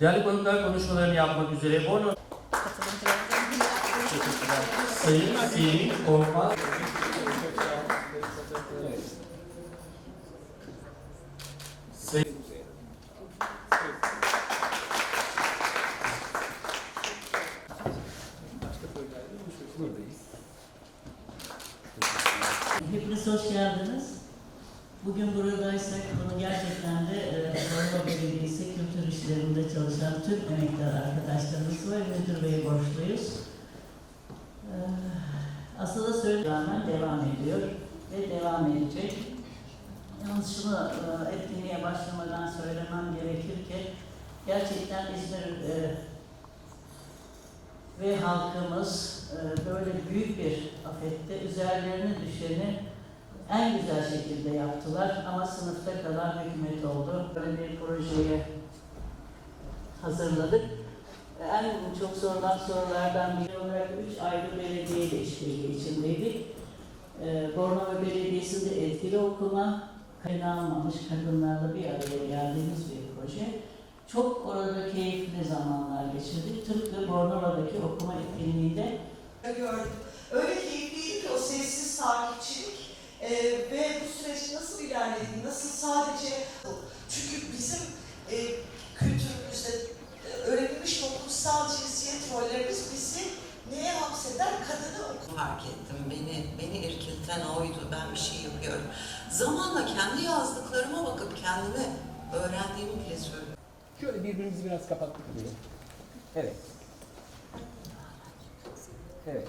Değerli konuklar konuşmalarını yapmak üzere Bornova Sayın Semih Korkmaz Hepiniz hoş geldiniz. Bugün buradaysak bunu gerçekten de e, Bornova Belediyesi kültür işlerinde çalışan tüm emektar arkadaşlarımız ve müdür beye borçluyuz. E, aslında söylediğim rağmen devam ediyor ve devam edecek. Yalnız şunu e, etkinliğe başlamadan söylemem gerekir ki gerçekten İzmir e, ve halkımız e, böyle büyük bir afette üzerlerine düşeni en güzel şekilde yaptılar ama sınıfta kalan hükümet oldu. Böyle bir projeye hazırladık. En çok sorulan sorulardan biri olarak üç ayrı belediyeyle işbirliği içindeydik. E, Bornova Belediyesi'nde etkili okuma, kaynağı kadınlarla bir araya geldiğimiz bir proje. Çok orada keyifli zamanlar geçirdik. Tıpkı Bornova'daki okuma etkinliğinde gördüm. Öyle keyifliydi ki o sessiz takipçilik e, ve bu süreç nasıl ilerledi, nasıl sadece çünkü bizim neye hapseder? Kadını oku. fark ettim. Beni beni irkilten oydu. Ben bir şey yapıyorum. Zamanla kendi yazdıklarıma bakıp kendime öğrendiğimi bile söylüyorum. Şöyle birbirimizi biraz kapattık diyor. Evet. Evet.